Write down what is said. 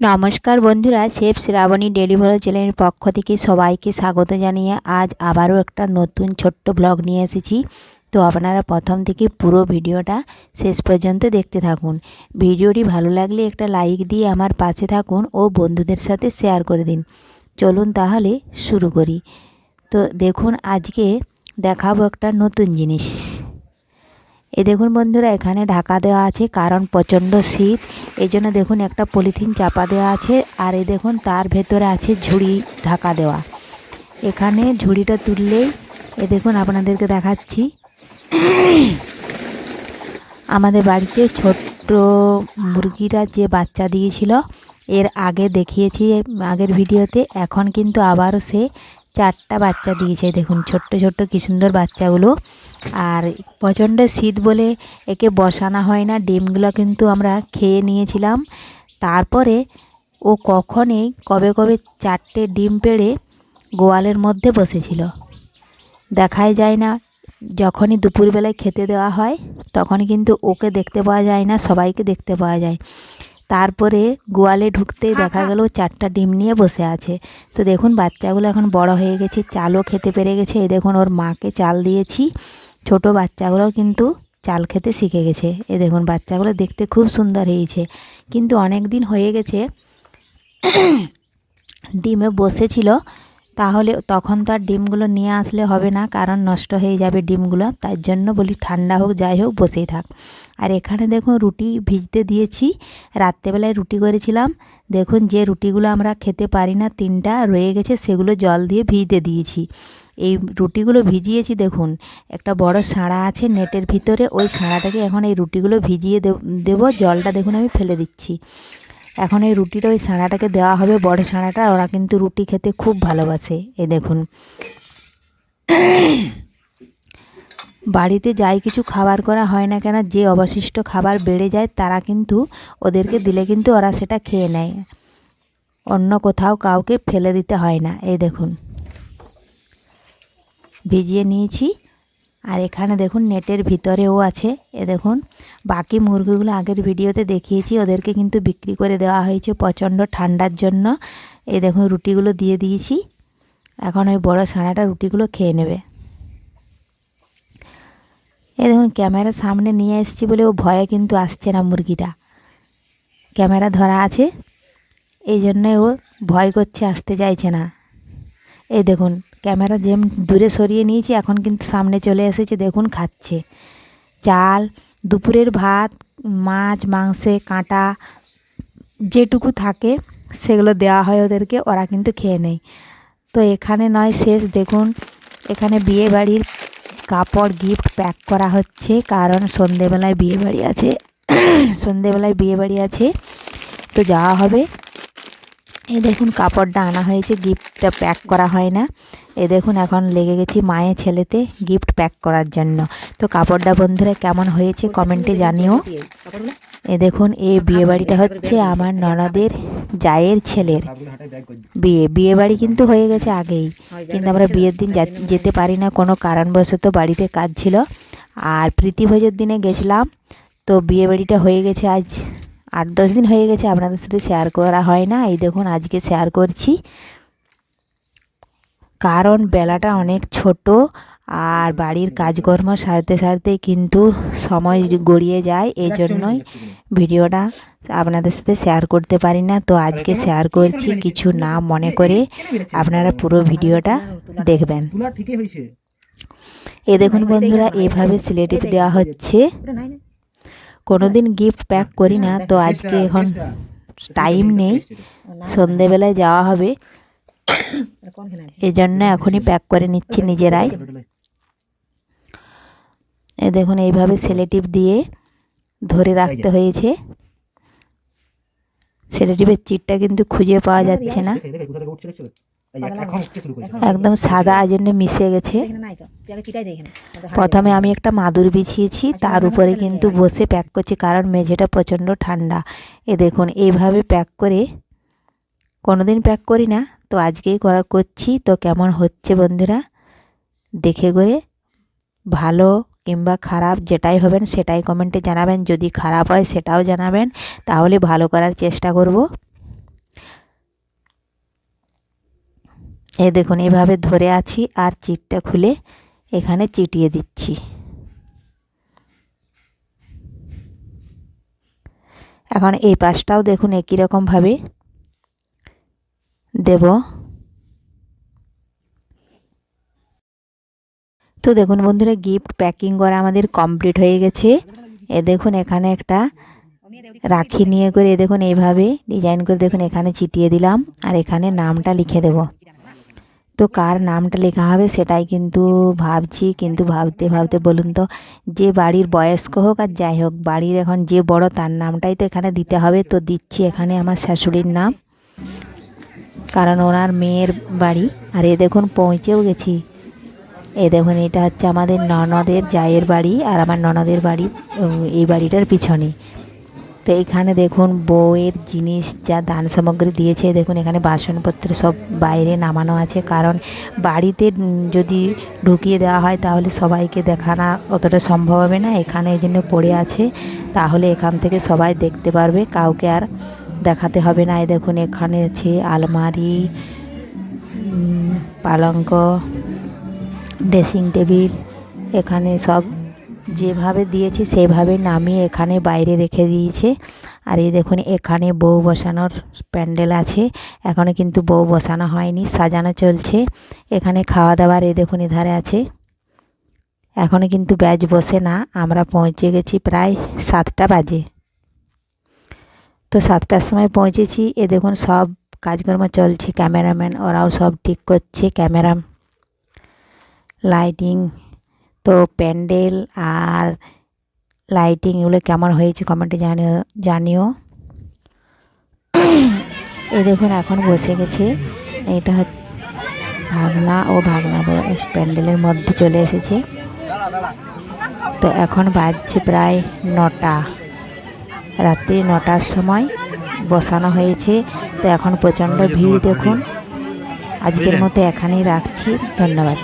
নমস্কার বন্ধুরা chef Shrabani delivery চ্যানেলের পক্ষ থেকে সবাইকে স্বাগত জানিয়ে আজ আবারও একটা নতুন ছোট্ট ব্লগ নিয়ে এসেছি। তো আপনারা প্রথম থেকে পুরো ভিডিওটা শেষ পর্যন্ত দেখতে থাকুন। ভিডিওটি ভালো লাগলে একটা লাইক দিয়ে আমার পাশে থাকুন ও বন্ধুদের সাথে শেয়ার করে দিন। চলুন তাহলে শুরু করি। তো দেখুন, আজকে দেখাবো একটা নতুন জিনিস। এ দেখুন বন্ধুরা, এখানে ঢাকা দেওয়া আছে কারণ প্রচণ্ড শীত। এই জন্য দেখুন একটা পলিথিন চাপা দেওয়া আছে আর এই দেখুন তার ভেতরে আছে ঝুড়ি ঢাকা দেওয়া। এখানে ঝুড়িটা তুললেই এ দেখুন আপনাদেরকে দেখাচ্ছি। আমাদের বাড়িতে ছোট্ট মুরগিরা যে বাচ্চা দিয়েছিল, এর আগে দেখিয়েছি আগের ভিডিওতে, এখন কিন্তু আবারও সে চারটা বাচ্চা দিয়েছে, দেখুন ছোট্ট ছোট্ট কি সুন্দর বাচ্চাগুলো। আর প্রচণ্ড শীত বলে একে বসানো হয় না, ডিমগুলো কিন্তু আমরা খেয়ে নিয়েছিলাম। তারপরে ও কখনই কবে কবে চারটে ডিম পেড়ে গোয়ালের মধ্যে বসেছিল। দেখাই যায় না, যখনই দুপুরবেলায় খেতে দেওয়া হয়, তখনই কিন্তু ওকে দেখতে পাওয়া যায় না, সবাইকে দেখতে পাওয়া যায়। তারপরে গোয়ালে ঢুকতেই দেখা গেল চারটা ডিম নিয়ে বসে আছে। তো দেখুন বাচ্চাগুলো এখন বড় হয়ে গেছে চালও খেতে পেরে গেছে। এই দেখুন ওর মাকে চাল দিয়েছি। ছোট বাচ্চাগুলোও কিন্তু চাল খেতে শিখে গেছে। এ দেখুন বাচ্চাগুলো দেখতে খুব সুন্দর হয়েছে। কিন্তু অনেক দিন হয়ে গেছে ডিমে বসেছিল। তাহলে তখন তো আর ডিমগুলো নিয়ে আসলে হবে না, কারণ নষ্ট হয়ে যাবে ডিমগুলো। তার জন্য বলি ঠান্ডা হোক, যাই হোক, বসেই থাক। আর এখানে দেখুন রুটি ভিজতে দিয়েছি। রাত্রেবেলায় রুটি করেছিলাম। দেখুন যে রুটিগুলো আমরা খেতে পারি না, তিনটা রয়ে গেছে, সেগুলো জল দিয়ে ভিজতে দিয়েছি। এই রুটিগুলো ভিজিয়েছি, দেখুন, একটা বড় সাঁড়া আছে নেটের ভিতরে, ওই সাঁড়াটাকে এখন এই রুটিগুলো ভিজিয়ে দেবো জলটা দেখুন আমি ফেলে দিচ্ছি। এখন এই রুটিটা ওই সাঁড়াটাকে দেওয়া হবে, বড় সাঁড়াটা ওরা কিন্তু রুটি খেতে খুব ভালোবাসে। এই দেখুন। বাড়িতে যাই কিছু খাবার করা হয় না কেন, যে অবশিষ্ট খাবার বেড়ে যায়, তারা কিন্তু ওদেরকে দিলে কিন্তু ওরা সেটা খেয়ে নেয়। অন্য কোথাও কাউকে ফেলে দিতে হয় না। এই দেখুন। ভিজিয়ে নিয়েছি। আর এখানে দেখুন নেটের ভিতরেও আছে। এ দেখুন, বাকি মুরগিগুলো আগের ভিডিওতে দেখিয়েছি, ওদেরকে কিন্তু বিক্রি করে দেওয়া হয়েছে প্রচণ্ড ঠান্ডার জন্য। এই দেখুন, রুটিগুলো দিয়ে দিয়েছি। এখন ওই বড় সানাটা রুটিগুলো খেয়ে নেবে। এ দেখুন ক্যামেরা সামনে নিয়ে এসেছি বলে ও ভয়ে কিন্তু আসছে না মুরগিটা। ক্যামেরা ধরা আছে, এই জন্যই ও ভয় করছে, আসতে চাইছে না। এই দেখুন ক্যামেরা যেম দূরে সরিয়ে নিয়েছি, এখন কিন্তু সামনে চলে এসেছে, দেখুন খাচ্ছে। চাল, দুপুরের ভাত, মাছ, মাংসে কাঁটা, যেটুকু থাকে সেগুলো দেওয়া হয় ওদেরকে, ওরা কিন্তু খেয়ে নেয়। তো এখানে নয় শেষ, দেখুন, এখানে বিয়ে বাড়ির কাপড় গিফট প্যাক করা হচ্ছে, কারণ সন্ধেবেলায় বিয়ে বাড়ি আছে, সন্ধেবেলায় বিয়ে বাড়ি আছে, তো যাওয়া হবে। এই দেখুন, কাপড়টা আনা হয়েছে গিফটটা প্যাক করা হয় না। এ দেখুন, এখন লেগে গেছি মায়ের ছেলেতে গিফট প্যাক করার জন্য। তো কাপড়টা বন্ধুরা কেমন হয়েছে কমেন্টে জানিও। এ দেখুন, এই বিয়ে বাড়িটা হচ্ছে আমার ননদের জায়ের ছেলের বিয়ে। বিয়ে বাড়ি কিন্তু হয়ে গেছে আগেই, কিন্তু আমরা বিয়ের দিন যেতে পারি না কোনো কারণবশত বাড়িতে কাজ ছিল। আর প্রীতিভোজের দিনে গেছিলাম, তো বিয়ে বাড়িটা হয়ে গেছে আজ আট দশ দিন হয়ে গেছে আপনাদের সাথে শেয়ার করা হয় না। এই দেখুন আজকে শেয়ার করছি। কারণ বেলাটা অনেক ছোট আর বাড়ির কাজকর্ম সারতে সারতে কিন্তু সময় গড়িয়ে যায় এই জন্যই ভিডিওটা আপনাদের সাথে শেয়ার করতে পারি না। তো আজকে শেয়ার করছি কিছু না মনে করে আপনারা পুরো ভিডিওটা দেখবেন। এ দেখুন বন্ধুরা এভাবে সিলেটিভ দেওয়া হচ্ছে। দিন গিফট প্যাক করি না তো আজকে এখন টাইম নেই সন্ধেবেলায় যাওয়া হবে। এই জন্য এখনই প্যাক করে নিচ্ছি নিজেরাই। এ দেখুন এইভাবে সেলেটিভ দিয়ে ধরে রাখতে হয়েছে। সেলেটিভের চিটটা কিন্তু খুঁজে পাওয়া যাচ্ছে না। একদম সাদা জন্য মিশে গেছে। প্রথমে আমি একটা মাদুর বিছিয়েছি তার উপরে কিন্তু বসে প্যাক করছি কারণ মেঝেটা প্রচণ্ড ঠান্ডা। এ দেখুন এইভাবে প্যাক করে কোনোদিন প্যাক করি না তো আজকেই করা করছি। তো কেমন হচ্ছে বন্ধুরা? দেখে করে ভালো কিংবা খারাপ যেটাই হবেন সেটাই কমেন্টে জানাবেন। যদি খারাপ হয় সেটাও জানাবেন। তাহলে ভালো করার চেষ্টা করব। এ দেখুন এভাবে ধরে আছি আর চিটটা খুলে এখানে চিটিয়ে দিচ্ছি। এখন এই পাশটাও দেখুন একই রকমভাবে। দেব। তো দেখুন বন্ধুরা গিফট প্যাকিং করা আমাদের কমপ্লিট হয়ে গেছে। এ দেখুন এখানে একটা রাখি নিয়ে করে দেখুন এইভাবে ডিজাইন করে, দেখুন এখানে চিটিয়ে দিলাম। আর এখানে নামটা লিখে দেব। তো কার নামটা লেখা হবে সেটাই কিন্তু ভাবছি। কিন্তু ভাবতে ভাবতে বলুন তো, যে বাড়ির বয়স্ক হোক আর যাই হোক, বাড়ির এখন যে বড় তার নামটাই তো এখানে দিতে হবে। তো দিচ্ছি এখানে আমার শাশুড়ির নাম, কারণ ওনার মেয়ের বাড়ি। আর এ দেখুন পৌঁছেও গেছি। এ দেখুন, এটা হচ্ছে আমাদের ননদের জায়ের বাড়ি আর আমার ননদের বাড়ি এই বাড়িটার পিছনে। তো এখানে দেখুন বউয়ের জিনিস যা দান সামগ্রী দিয়েছে, দেখুন এখানে বাসনপত্র সব বাইরে নামানো আছে। কারণ বাড়িতে যদি ঢুকিয়ে দেওয়া হয় তাহলে সবাইকে দেখানো অতটা সম্ভব হবে না। এখানে এই জন্য পড়ে আছে, তাহলে এখান থেকে সবাই দেখতে পারবে, কাউকে আর দেখাতে হবে না। এই দেখুন এখানে আছে আলমারি পালঙ্ক, ড্রেসিং টেবিল, এখানে সব যেভাবে দিয়েছি, সেভাবে নামিয়ে এখানে বাইরে রেখে দিয়েছে। আর এই দেখুন, এখানে বউ বসানোর প্যান্ডেল আছে। এখনও কিন্তু বউ বসানো হয়নি, সাজানো চলছে। এখানে খাওয়া দাওয়ার এই দেখুন, এধারে আছে। এখনও কিন্তু ব্যাচ বসে না, আমরা পৌঁছে গেছি প্রায় সাতটা বাজে। তো সাতটার সময় পৌঁছেছি, এ দেখুন, সব কাজকর্ম চলছে, ক্যামেরাম্যান, ওরাও সব ঠিক করছে ক্যামেরা লাইটিং তো প্যান্ডেল আর লাইটিং এগুলো কেমন হয়েছে কমেন্টে জানিও জানিও। এই দেখুন এখন বসে গেছে। এটা হচ্ছে ভাগনা ও ভাগনা প্যান্ডেলের মধ্যে চলে এসেছে। তো এখন বাজছে প্রায় নটা। রাত্রি নটার সময় বসানো হয়েছে। তো এখন প্রচণ্ড ভিড় দেখুন। আজকের মতো এখানেই রাখছি। ধন্যবাদ।